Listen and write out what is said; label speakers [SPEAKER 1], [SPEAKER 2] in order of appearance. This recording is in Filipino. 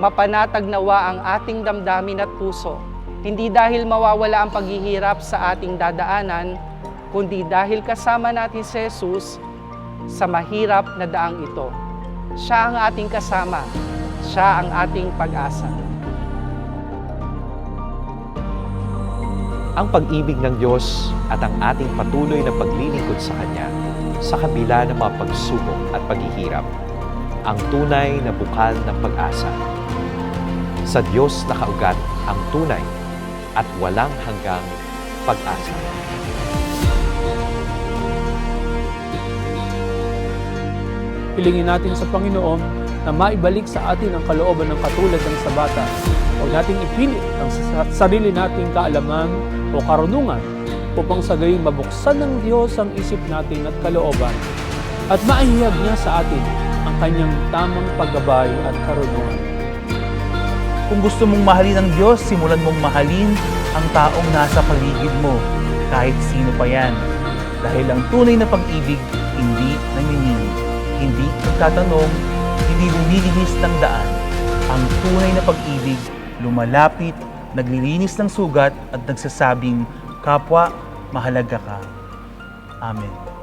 [SPEAKER 1] mapanatag nawa ang ating damdamin at puso. Hindi dahil mawawala ang paghihirap sa ating dadaanan, kundi dahil kasama natin si Jesus sa mahirap na daang ito. Siya ang ating kasama. Siya ang ating pag-asa.
[SPEAKER 2] ang pag-ibig ng Diyos at ang ating patuloy na paglilingkod sa Kanya sa kabila ng mga pagsubok at paghihirap, ang tunay na bukal ng pag-asa. Sa Diyos nakaugat ang tunay at walang hanggang pag-asa.
[SPEAKER 3] Hilingin natin sa Panginoon na maibalik sa atin ang kalooban ng katulad ng sa bata. Huwag nating ipilit ang sa- sarili nating kaalaman o karunungan upang sa gayon mabuksan ng Diyos ang isip natin at kalooban at maihiyag niya sa atin ang kanyang tamang paggabay at karunungan.
[SPEAKER 4] Kung gusto mong mahalin ang Diyos, simulan mong mahalin ang taong nasa paligid mo, kahit sino pa yan. Dahil ang tunay na pag-ibig, hindi nanginginig, hindi nagtatanong, hindi lumilihis ng daan. Ang tunay na pag-ibig, lumalapit, naglilinis ng sugat at nagsasabing, Kapwa, mahalaga ka. Amen.